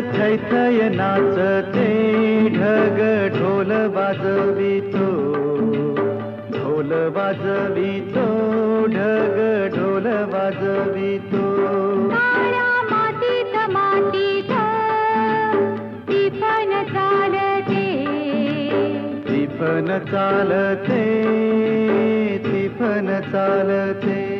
थै थय नाचते ढग ढोल वाजवितो. ढोल वाजवितो ढग ढोल वाजवितो. मातीत मातीत टिपण चालते. तिफन चालते तिफन चालते.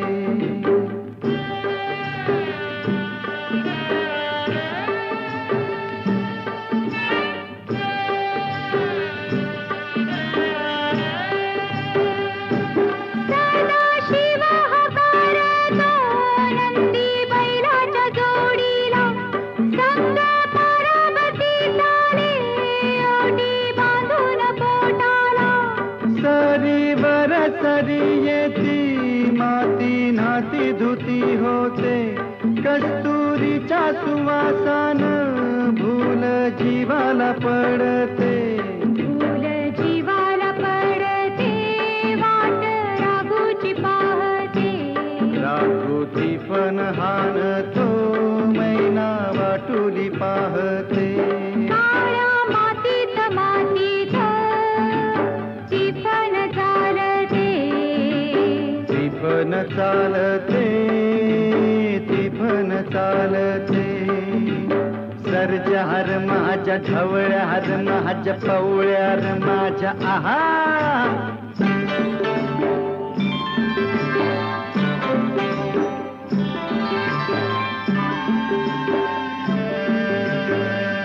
सरीवर सरी येती माती नाती धुती होते. कस्तुरीच्या सुवासान भूल जीवाला पडते. फूल जीवाला पडते वाट राघूची पाहते. राघोती पण हानतो मैना वाटुली पाहते. पण चालते तिफन चालते. सर्जहार माझ्या ढवळ्या हर माझ्या पवळ्या र माझ्या आहा